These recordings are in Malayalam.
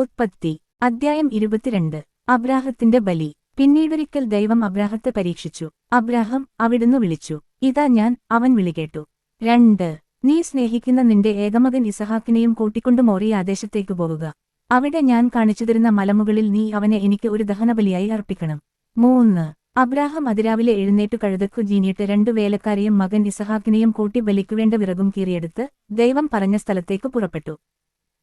ഉത്പത്തി. അദ്ധ്യായം ഇരുപത്തിരണ്ട്. അബ്രാഹത്തിന്റെ ബലി. പിന്നീടൊരിക്കൽ ദൈവം അബ്രാഹത്തെ പരീക്ഷിച്ചു. അബ്രാഹം അവിടുന്ന് വിളിച്ചു. ഇതാ ഞാൻ അവൻ വിളികേട്ടു രണ്ട്. നീ സ്നേഹിക്കുന്ന നിന്റെ ഏകമകൻ ഇസഹാക്കിനെയും കൂട്ടിക്കൊണ്ടു മോറിയ ആദേശത്തേക്ക് പോവുക. അവിടെ ഞാൻ കാണിച്ചുതരുന്ന മലമുകളിൽ നീ അവനെ എനിക്ക് ഒരു ദഹനബലിയായി അർപ്പിക്കണം. മൂന്ന്. അബ്രാഹം അതിരാവിലെ എഴുന്നേറ്റു കഴുതക്കു ജീനിയിട്ട് രണ്ടു വേലക്കാരെയും മകൻ ഇസഹാക്കിനെയും കൂട്ടി ബലിക്കുവേണ്ട വിറകും കീറിയെടുത്ത് ദൈവം പറഞ്ഞ സ്ഥലത്തേക്ക് പുറപ്പെട്ടു.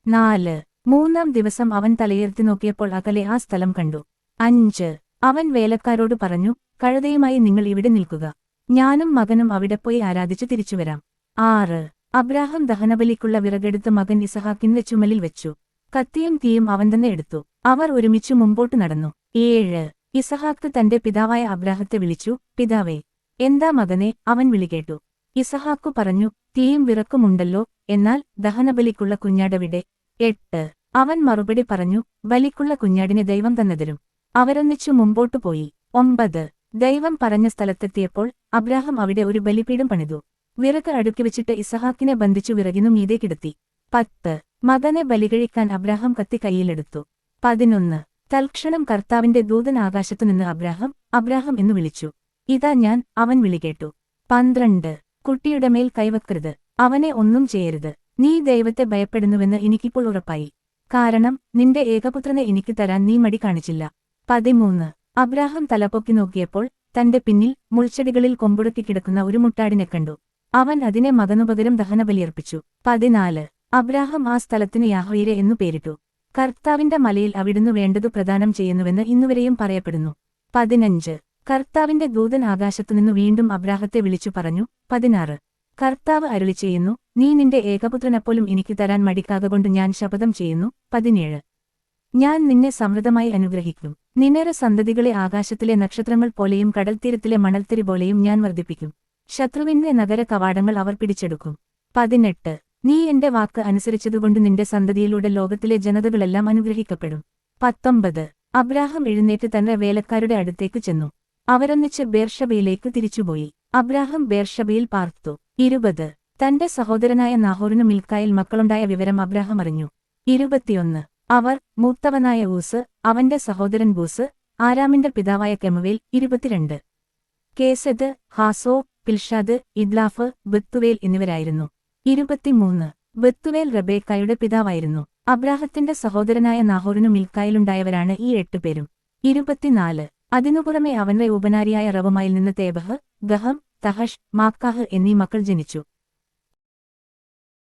നാല്. മൂന്നാം ദിവസം അവൻ തലയുയർത്തി നോക്കിയപ്പോൾ അകലെ ആ സ്ഥലം കണ്ടു. അഞ്ച്. അവൻ വേലക്കാരോട് പറഞ്ഞു കഴുതയുമായി നിങ്ങൾ ഇവിടെ നിൽക്കുക. ഞാനും മകനും അവിടെ പോയി ആരാധിച്ചു തിരിച്ചുവരാം ആറ്. അബ്രാഹം ദഹനബലിക്കുള്ള വിറകെടുത്ത് മകൻ ഇസഹാക്കിന്റെ ചുമലിൽ വെച്ചു. കത്തിയും തീയും അവൻ തന്നെ എടുത്തു. അവർ ഒരുമിച്ചു മുമ്പോട്ട് നടന്നു. ഏഴ്. ഇസഹാക്ക് തന്റെ പിതാവായ അബ്രാഹത്തെ വിളിച്ചു പിതാവേ എന്താ മകനെ? അവൻ വിളികേട്ടു ഇസഹാക്കു പറഞ്ഞു തീയും വിറക്കുമുണ്ടല്ലോ എന്നാൽ ദഹനബലിക്കുള്ള കുഞ്ഞാടവിടെ. എട്ട്. അവൻ മറുപടി പറഞ്ഞു ബലിക്കുള്ള കുഞ്ഞാടിനെ ദൈവം തന്നതിലും അവരൊന്നിച്ചു മുമ്പോട്ടു പോയി. ഒമ്പത്. ദൈവം പറഞ്ഞ സ്ഥലത്തെത്തിയപ്പോൾ അബ്രാഹം അവിടെ ഒരു ബലിപീഠം പണിതു. വിറക് അടുക്കി വെച്ചിട്ട് ഇസഹാക്കിനെ ബന്ധിച്ചു വിറകിനു മീതെ കിടത്തി. പത്ത്. മകനെ ബലികഴിക്കാൻ അബ്രാഹം കത്തി കൈയിലെടുത്തു പതിനൊന്ന്. തൽക്ഷണം കർത്താവിന്റെ ദൂതൻ ആകാശത്തുനിന്ന് അബ്രാഹം അബ്രാഹം എന്നു വിളിച്ചു. ഇതാ ഞാൻ അവൻ വിളികേട്ടു പന്ത്രണ്ട്. കുട്ടിയുടെ മേൽ കൈവക്കരുത്. അവനെ ഒന്നും ചെയ്യരുത്. നീ ദൈവത്തെ ഭയപ്പെടുന്നുവെന്ന് എനിക്കിപ്പോൾ ഉറപ്പായി. കാരണം നിന്റെ ഏകപുത്രനെ എനിക്ക് തരാൻ നീ മടി കാണിച്ചില്ല. പതിമൂന്ന്. അബ്രാഹം തലപ്പൊക്കി നോക്കിയപ്പോൾ തന്റെ പിന്നിൽ മുൾച്ചെടികളിൽ കൊമ്പുടക്കി കിടക്കുന്ന ഒരു മുട്ടാടിനെ കണ്ടു. അവൻ അതിനെ മകനുപകരം ദഹനബലിയർപ്പിച്ചു. പതിനാല്. അബ്രാഹം ആ സ്ഥലത്തിന് യാഹോയിരെ എന്നു പേരിട്ടു. കർത്താവിന്റെ മലയിൽ അവിടുന്ന് വേണ്ടതു പ്രദാനം ചെയ്യുന്നുവെന്ന് ഇന്നുവരെയും പറയപ്പെടുന്നു. പതിനഞ്ച്. കർത്താവിന്റെ ദൂതൻ ആകാശത്തുനിന്നു വീണ്ടും അബ്രാഹത്തെ വിളിച്ചു പറഞ്ഞു. പതിനാറ്. കർത്താവ് അരുളി ചെയ്യുന്നു നീ നിന്റെ ഏകപുത്രനെപ്പോലും എനിക്ക് തരാൻ മടിക്കാകൊണ്ട് ഞാൻ ശപഥം ചെയ്യുന്നു. പതിനേഴ്. ഞാൻ നിന്നെ സമൃദ്ധമായി അനുഗ്രഹിക്കും. നിന്നേറെ സന്തതികളെ ആകാശത്തിലെ നക്ഷത്രങ്ങൾ പോലെയും കടൽത്തീരത്തിലെ മണൽത്തിരി പോലെയും ഞാൻ വർദ്ധിപ്പിക്കും. ശത്രുവിന്റെ നഗര കവാടങ്ങൾ അവർ പിടിച്ചെടുക്കും. പതിനെട്ട്. നീ എന്റെ വാക്ക് അനുസരിച്ചതുകൊണ്ട് നിന്റെ സന്തതിയിലൂടെ ലോകത്തിലെ ജനതകളെല്ലാം അനുഗ്രഹിക്കപ്പെടും. പത്തൊമ്പത്. അബ്രാഹം എഴുന്നേറ്റ് തന്റെ വേലക്കാരുടെ അടുത്തേക്ക് ചെന്നു. അവരൊന്നിച്ച് ബേർഷബയിലേക്ക് തിരിച്ചുപോയി. അബ്രാഹം ബേർഷബയിൽ പാർത്തു. ഇരുപത്. തന്റെ സഹോദരനായ നാഹോറിനു മിൽക്കായിൽ മക്കളുണ്ടായ വിവരം അബ്രഹാം അറിഞ്ഞു. ഇരുപത്തിയൊന്ന്. അവർ മൂത്തവനായ ഊസ് അവന്റെ സഹോദരൻ ബൂസ് ആരാമിന്റെ പിതാവായ കെമുവേൽ ഇരുപത്തിരണ്ട്. കേസദ് ഹാസോ പിൽഷാദ് ഇദ്ലാഫ് ബത്തുവേൽ എന്നിവരായിരുന്നു. ഇരുപത്തിമൂന്ന്. ബത്തുവേൽ റബേക്കായുടെ പിതാവായിരുന്നു. അബ്രാഹത്തിന്റെ സഹോദരനായ നാഹോറിനു മിൽക്കായിലുണ്ടായവരാണ് ഈ എട്ടുപേരും. ഇരുപത്തിനാല്. അതിനുപുറമെ അവന്റെ ഉപനാരിയായ റവമായിൽ നിന്ന് തേബഹ് ഗഹം തഹഷ് മാക്കാഹ് എന്നീ മക്കൾ ജനിച്ചു.